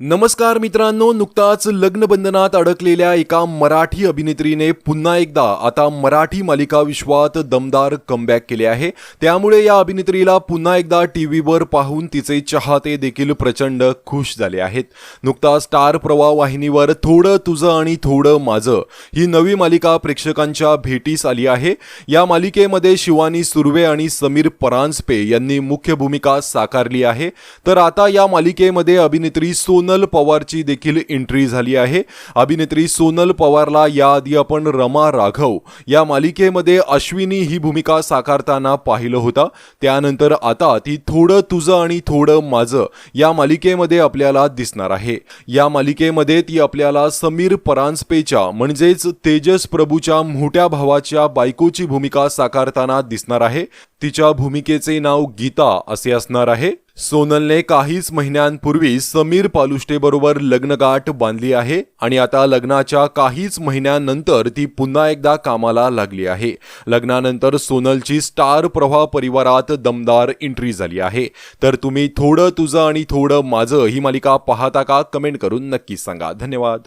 नमस्कार मित्रांनो नुकताच लग्नबंधनात अडकलेल्या एका मराठी अभिनेत्रीने पुन्हा एकदा आता मराठी मालिका विश्वात दमदार कमबॅक केले आहे. त्यामुळे या अभिनेत्रीला पुन्हा एकदा टी व्हीवर पाहून तिचे चाहते देखील प्रचंड खुश झाले आहेत. नुकताच स्टार प्रवाह वाहिनीवर थोडं तुझं आणि थोडं माझं ही नवी मालिका प्रेक्षकांच्या भेटीस आली आहे. या मालिकेमध्ये शिवानी सुर्वे आणि समीर परांजपे यांनी मुख्य भूमिका साकारली आहे. तर आता या मालिकेमध्ये अभिनेत्री सोन सोनल पवारची देखील एंट्री झाली आहे. अभिनेत्री सोनल पवारला याआधी आपण रमा राघव या मालिकेमध्ये अश्विनी ही भूमिका साकारताना पाहिलं होतं. त्यानंतर आता ती थोडं तुझं आणि थोडं माझं या मालिकेमध्ये आपल्याला दिसणार आहे. या मालिकेमध्ये ती आपल्याला समीर परांजपेच्या म्हणजेच तेजस प्रभूच्या मोठ्या भावाच्या बायकोची भूमिका साकारताना दिसणार आहे. तिच्या भूमिकेचे नाव गीता असे असणार आहे. सोनलने काहीच महिन्यांपूर्वी समीर पालुष्टेबरोबर लग्नगाठ बांधली आहे आणि आता लग्नाच्या काहीच महिन्यांनंतर ती पुन्हा एकदा कामाला लागली आहे. लग्नानंतर सोनलची स्टार प्रवाह परिवारात दमदार एंट्री झाली आहे. तर तुम्ही थोडं तुझं आणि थोडं माझं ही मालिका पाहता का? कमेंट करून नक्की सांगा. धन्यवाद.